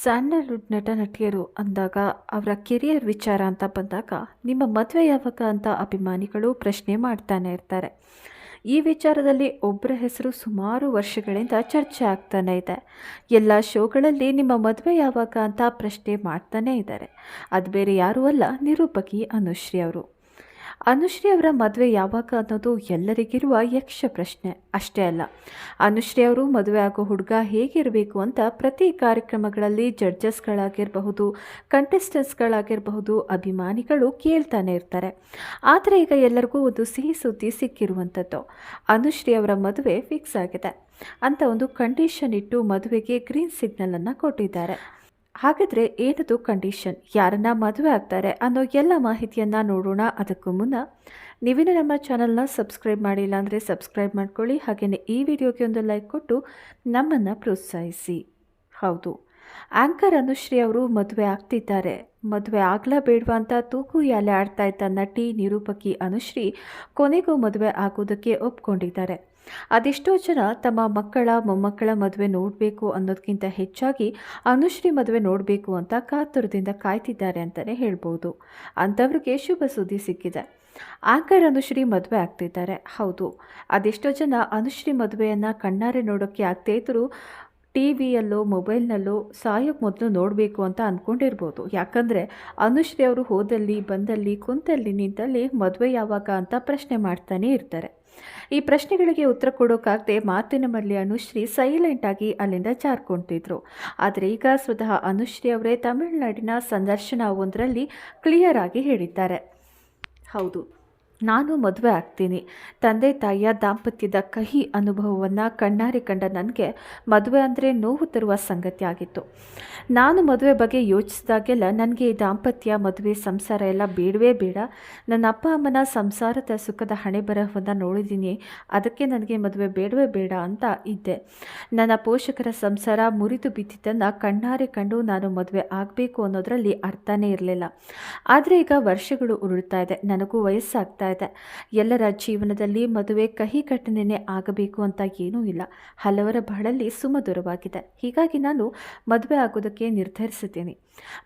Sandalwood ನಟ ನಟಿಯರು ಅಂದಾಗ ಅವರ ಕೆರಿಯರ್ ವಿಚಾರ ಅಂತ ಬಂದಾಗ ನಿಮ್ಮ ಮದುವೆ ಯಾವಾಗ ಅಂತ ಅಭಿಮಾನಿಗಳು ಪ್ರಶ್ನೆ ಮಾಡ್ತಾನೆ ಇರ್ತಾರೆ. ಈ ವಿಚಾರದಲ್ಲಿ ಒಬ್ಬರ ಹೆಸರು ಸುಮಾರು ವರ್ಷಗಳಿಂದ ಚರ್ಚೆ ಆಗ್ತಾನೆ ಇದೆ. ಎಲ್ಲ ಶೋಗಳಲ್ಲಿ ನಿಮ್ಮ ಮದುವೆ ಯಾವಾಗ ಅಂತ ಪ್ರಶ್ನೆ ಮಾಡ್ತಾನೇ ಇದ್ದಾರೆ. ಅದು ಬೇರೆ ಯಾರೂ ಅಲ್ಲ, ನಿರೂಪಕಿ ಅನುಶ್ರೀ ಅವರು. ಅನುಶ್ರೀ ಅವರ ಮದುವೆ ಯಾವಾಗ ಅನ್ನೋದು ಎಲ್ಲರಿಗಿರುವ ಯಕ್ಷ ಪ್ರಶ್ನೆ. ಅಷ್ಟೇ ಅಲ್ಲ, ಅನುಶ್ರೀ ಅವರು ಮದುವೆ ಆಗೋ ಹುಡುಗ ಹೇಗಿರಬೇಕು ಅಂತ ಪ್ರತಿ ಕಾರ್ಯಕ್ರಮಗಳಲ್ಲಿ ಜಡ್ಜಸ್ಗಳಾಗಿರಬಹುದು, ಕಂಟೆಸ್ಟೆಂಟ್ಸ್ಗಳಾಗಿರಬಹುದು, ಅಭಿಮಾನಿಗಳು ಕೇಳ್ತಾನೆ ಇರ್ತಾರೆ. ಆದರೆ ಈಗ ಎಲ್ಲರಿಗೂ ಒಂದು ಸಿಹಿ ಸುದ್ದಿ ಸಿಕ್ಕಿರುವಂಥದ್ದು. ಅನುಶ್ರೀ ಅವರ ಮದುವೆ ಫಿಕ್ಸ್ ಆಗಿದೆ ಅಂತ ಒಂದು ಕಂಡೀಷನ್ ಇಟ್ಟು ಮದುವೆಗೆ ಗ್ರೀನ್ ಸಿಗ್ನಲನ್ನು ಕೊಟ್ಟಿದ್ದಾರೆ. ಹಾಗಾದರೆ ಏನದು ಕಂಡೀಷನ್ ಯಾರನ್ನ ಮದುವೆ ಆಗ್ತಾರೆ ಅನ್ನೋ ಎಲ್ಲ ಮಾಹಿತಿಯನ್ನು ನೋಡೋಣ. ಅದಕ್ಕೂ ಮುನ್ನ ನೀವೇನು ನಮ್ಮ ಚಾನಲ್ನ ಸಬ್ಸ್ಕ್ರೈಬ್ ಮಾಡಿಲ್ಲ ಅಂದರೆ ಸಬ್ಸ್ಕ್ರೈಬ್ ಮಾಡ್ಕೊಳ್ಳಿ. ಹಾಗೆಯೇ ಈ ವಿಡಿಯೋಗೆ ಒಂದು ಲೈಕ್ ಕೊಟ್ಟು ನಮ್ಮನ್ನು ಪ್ರೋತ್ಸಾಹಿಸಿ. ಹೌದು. ಆ್ಯಂಕರ್ ಅನುಶ್ರೀ ಅವರು ಮದುವೆ ಆಗ್ತಿದ್ದಾರೆ. ಮದುವೆ ಆಗ್ಲಾ ಬೇಡವಾ ಅಂತ ತೂಕು ಯಾಲೆ ಆಡ್ತಾ ಇದ್ದ ನಟಿ ನಿರೂಪಕಿ ಅನುಶ್ರೀ ಕೊನೆಗೂ ಮದುವೆ ಆಗೋದಕ್ಕೆ ಒಪ್ಕೊಂಡಿದ್ದಾರೆ. ಅದೆಷ್ಟೋ ಜನ ತಮ್ಮ ಮಕ್ಕಳ, ಮೊಮ್ಮಕ್ಕಳ ಮದುವೆ ನೋಡಬೇಕು ಅನ್ನೋದಕ್ಕಿಂತ ಹೆಚ್ಚಾಗಿ ಅನುಶ್ರೀ ಮದುವೆ ನೋಡಬೇಕು ಅಂತ ಕಾತುರದಿಂದ ಕಾಯ್ತಿದ್ದಾರೆ ಅಂತಲೇ ಹೇಳ್ಬೋದು. ಅಂಥವ್ರಿಗೆ ಶುಭ ಸುದ್ದಿ ಸಿಕ್ಕಿದೆ. ಆಂಕರ್ ಅನುಶ್ರೀ ಮದುವೆ ಆಗ್ತಿದ್ದಾರೆ. ಹೌದು, ಅದೆಷ್ಟೋ ಜನ ಅನುಶ್ರೀ ಮದುವೆಯನ್ನು ಕಣ್ಣಾರೆ ನೋಡೋಕ್ಕೆ ಆಗ್ತೇ ಇದ್ದರೂ ಟಿ ವಿಯಲ್ಲೋ ಮೊಬೈಲ್ನಲ್ಲೋ ಸಾಯೋಕ್ಕೆ ಮೊದಲು ನೋಡಬೇಕು ಅಂತ ಅಂದ್ಕೊಂಡಿರ್ಬೋದು ಯಾಕಂದರೆ ಅನುಶ್ರೀ ಅವರು ಹೋದಲ್ಲಿ, ಬಂದಲ್ಲಿ, ಕುಂತಲ್ಲಿ, ನಿಂತಲ್ಲಿ ಮದುವೆ ಯಾವಾಗ ಅಂತ ಪ್ರಶ್ನೆ ಮಾಡ್ತಾನೆ ಇರ್ತಾರೆ. ಈ ಪ್ರಶ್ನೆಗಳಿಗೆ ಉತ್ತರ ಕೊಡೋಕ್ಕಾಗದೆ ಮಾತಿನ ಮಲ್ಲಿ ಅನುಶ್ರೀ ಸೈಲೆಂಟ್ ಆಗಿ ಅಲ್ಲಿಂದ ಜಾರ್ಕೊಳ್ತಿದ್ರು ಆದರೆ ಈಗ ಸ್ವತಃ ಅನುಶ್ರೀ ಅವರೇ ತಮಿಳುನಾಡಿನ ಸಂದರ್ಶನ ಒಂದರಲ್ಲಿ ಕ್ಲಿಯರ್ ಆಗಿ ಹೇಳಿದ್ದಾರೆ. ಹೌದು. ನಾನು ಮದುವೆ ಆಗ್ತೀನಿ. ತಂದೆ ತಾಯಿಯ ದಾಂಪತ್ಯದ ಕಹಿ ಅನುಭವವನ್ನು ಕಣ್ಣಾರೆ ಕಂಡ ನನಗೆ ಮದುವೆ ಅಂದರೆ ನೋವು ತರುವ ಸಂಗತಿ ಆಗಿತ್ತು. ನಾನು ಮದುವೆ ಬಗ್ಗೆ ಯೋಚಿಸಿದಾಗೆಲ್ಲ ನನಗೆ ಈ ದಾಂಪತ್ಯ, ಮದುವೆ, ಸಂಸಾರ ಎಲ್ಲ ಬೇಡವೇ ಬೇಡ. ನನ್ನ ಅಪ್ಪ ಅಮ್ಮನ ಸಂಸಾರದ ಸುಖದ ಹಣೆ ಬರಹವನ್ನು ನೋಡಿದ್ದೀನಿ. ಅದಕ್ಕೆ ನನಗೆ ಮದುವೆ ಬೇಡವೇ ಬೇಡ ಅಂತ ಇದ್ದೆ. ನನ್ನ ಪೋಷಕರ ಸಂಸಾರ ಮುರಿದು ಬಿದ್ದಿದ್ದನ್ನು ಕಣ್ಣಾರೆ ಕಂಡು ನಾನು ಮದುವೆ ಆಗಬೇಕು ಅನ್ನೋದರಲ್ಲಿ ಅರ್ಥನೇ ಇರಲಿಲ್ಲ. ಆದರೆ ಈಗ ವರ್ಷಗಳು ಉರುಳ್ತಾ ಇದೆ. ನನಗೂ ವಯಸ್ಸಾಗ್ತಾ ಇದೆ ಎಲ್ಲರ ಜೀವನದಲ್ಲಿ ಮದುವೆ ಕಹಿ ಘಟನೆನೇ ಆಗಬೇಕು ಅಂತ ಏನೂ ಇಲ್ಲ. ಹಲವರ ಬಹಳಲ್ಲಿ ಸುಮಧುರವಾಗಿದೆ. ಹೀಗಾಗಿ ನಾನು ಮದುವೆ ಆಗೋದಕ್ಕೆ ನಿರ್ಧರಿಸಿದ್ದೀನಿ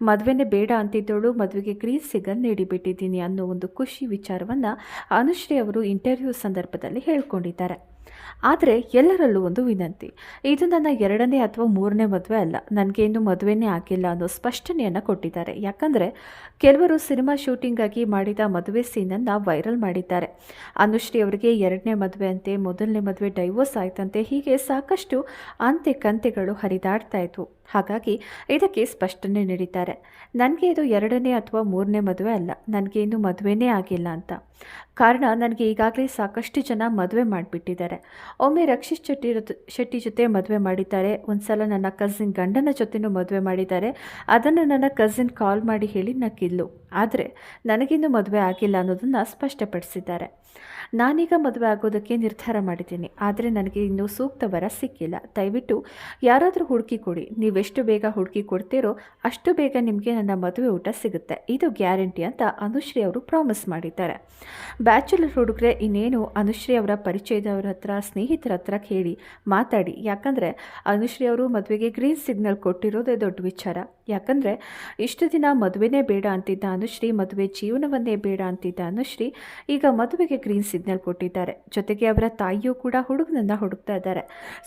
ಮದುವೆನೇ ಬೇಡ ಅಂತಿದ್ದವಳು ಮದುವೆಗೆ ಗ್ರೀನ್ ಸಿಗನ್ ನೀಡಿಬಿಟ್ಟಿದ್ದೀನಿ ಅನ್ನೋ ಒಂದು ಖುಷಿ ವಿಚಾರವನ್ನು ಅನುಶ್ರೀ ಅವರು ಇಂಟರ್ವ್ಯೂ ಸಂದರ್ಭದಲ್ಲಿ ಹೇಳ್ಕೊಂಡಿದ್ದಾರೆ. ಆದರೆ ಎಲ್ಲರಲ್ಲೂ ಒಂದು ವಿನಂತಿ. ಇದು ನನ್ನ ಎರಡನೇ ಅಥವಾ ಮೂರನೇ ಮದುವೆ ಅಲ್ಲ. ನನಗೆ ಇನ್ನು ಮದುವೆನೇ ಆಗಿಲ್ಲ ಅನ್ನೋ ಸ್ಪಷ್ಟನೆಯನ್ನು ಕೊಟ್ಟಿದ್ದಾರೆ. ಯಾಕಂದರೆ ಕೆಲವರು ಸಿನಿಮಾ ಶೂಟಿಂಗಾಗಿ ಮಾಡಿದ ಮದುವೆ ಸೀನನ್ನು ವೈರಲ್ ಮಾಡಿದ್ದಾರೆ. ಅನುಶ್ರೀ ಅವರಿಗೆ ಎರಡನೇ ಮದುವೆ ಅಂತೆ, ಮೊದಲನೇ ಮದುವೆ ಡೈವೋರ್ಸ್ ಆಯ್ತಂತೆ, ಹೀಗೆ ಸಾಕಷ್ಟು ಅಂತೆ ಕಂತೆಗಳು ಹರಿದಾಡ್ತಾ ಇದ್ವು. ಹಾಗಾಗಿ ಇದಕ್ಕೆ ಸ್ಪಷ್ಟನೆ ನೀಡಿದ್ದಾರೆ. ನನಗೆ ಇದು ಎರಡನೇ ಅಥವಾ ಮೂರನೇ ಮದುವೆ ಅಲ್ಲ. ನನಗೆ ಇನ್ನು ಮದುವೆನೇ ಆಗಿಲ್ಲ ಅಂತ. ಕಾರಣ, ನನಗೆ ಈಗಾಗಲೇ ಸಾಕಷ್ಟು ಜನ ಮದುವೆ ಮಾಡಿಬಿಟ್ಟಿದ್ದಾರೆ. ಒಮ್ಮೆ ರಕ್ಷಿತ್ ಶೆಟ್ಟಿ ಶೆಟ್ಟಿ ಜೊತೆ ಮದುವೆ ಮಾಡಿದ್ದಾರೆ. ಒಂದು ಸಲ ನನ್ನ ಕಸಿನ್ ಗಂಡನ ಜೊತೆನೂ ಮದುವೆ ಮಾಡಿದ್ದಾರೆ. ಅದನ್ನು ನನ್ನ ಕಸಿನ್ ಕಾಲ್ ಮಾಡಿ ಹೇಳಿ ನಕ್ಕಿದ್ಲು. ಆದರೆ ನನಗಿನ್ನೂ ಮದುವೆ ಆಗಿಲ್ಲ ಅನ್ನೋದನ್ನು ಸ್ಪಷ್ಟಪಡಿಸಿದ್ದಾರೆ. ನಾನೀಗ ಮದುವೆ ಆಗೋದಕ್ಕೆ ನಿರ್ಧಾರ ಮಾಡಿದ್ದೀನಿ, ಆದರೆ ನನಗೆ ಇನ್ನೂ ಸೂಕ್ತ ವರ ಸಿಕ್ಕಿಲ್ಲ. ದಯವಿಟ್ಟು ಯಾರಾದರೂ ಹುಡುಕಿ ಕೊಡಿ. ನೀವೆಷ್ಟು ಬೇಗ ಹುಡುಕಿ ಕೊಡ್ತೀರೋ ಅಷ್ಟು ಬೇಗ ನಿಮಗೆ ನನ್ನ ಮದುವೆ ಊಟ ಸಿಗುತ್ತೆ. ಇದು ಗ್ಯಾರಂಟಿ ಅಂತ ಅನುಶ್ರೀ ಅವರು ಪ್ರಾಮಿಸ್ ಮಾಡಿದ್ದಾರೆ. ಬ್ಯಾಚುಲರ್ ಹುಡುಗರೆ ಇನ್ನೇನು ಅನುಶ್ರೀ ಅವರ ಪರಿಚಯದವರ ಹತ್ರ, ಸ್ನೇಹಿತರ ಹತ್ರ ಕೇಳಿ ಮಾತಾಡಿ. ಯಾಕಂದರೆ ಅನುಶ್ರೀ ಅವರು ಮದುವೆಗೆ ಗ್ರೀನ್ ಸಿಗ್ನಲ್ ಕೊಟ್ಟಿರೋದೇ ದೊಡ್ಡ ವಿಚಾರ. ಯಾಕಂದರೆ ಇಷ್ಟು ದಿನ ಮದುವೆನೇ ಬೇಡ ಅಂತಿದ್ದ ಅನುಶ್ರೀ ಮದುವೆ ಜೀವನವನ್ನೇ ಬೇಡ ಅಂತಿದ್ದ ಅನುಶ್ರೀ ಈಗ ಮದುವೆಗೆ ಗ್ರೀನ್ ಸಿಗ್ನಲ್ ಕೊಟ್ಟಿದ್ದಾರೆ. ಜೊತೆಗೆ ಅವರ ತಾಯಿಯೂ ಕೂಡ ಹುಡುಗನನ್ನು ಹುಡುಕ್ತಾ ಇದ್ದಾರೆ.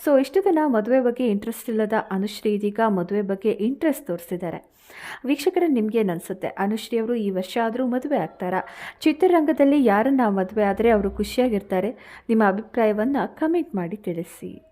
ಸೊ ಇಷ್ಟು ದಿನ ಮದುವೆ ಬಗ್ಗೆ ಇಂಟ್ರೆಸ್ಟ್ ಇಲ್ಲದ ಅನುಶ್ರೀ ಇದೀಗ ಮದುವೆ ಬಗ್ಗೆ ಇಂಟ್ರೆಸ್ಟ್ ತೋರಿಸಿದ್ದಾರೆ. ವೀಕ್ಷಕರ ನಿಮಗೇನು ಅನಿಸುತ್ತೆ? ಅನುಶ್ರೀ ಅವರು ಈ ವರ್ಷ ಆದರೂ ಮದುವೆ ಆಗ್ತಾರಾ? ಚಿತ್ರರಂಗದಲ್ಲಿ ಯಾರನ್ನ ಮದುವೆ ಆದರೆ ಅವರು ಖುಷಿಯಾಗಿರ್ತಾರೆ? ನಿಮ್ಮ ಅಭಿಪ್ರಾಯವನ್ನು ಕಮೆಂಟ್ ಮಾಡಿ ತಿಳಿಸಿ.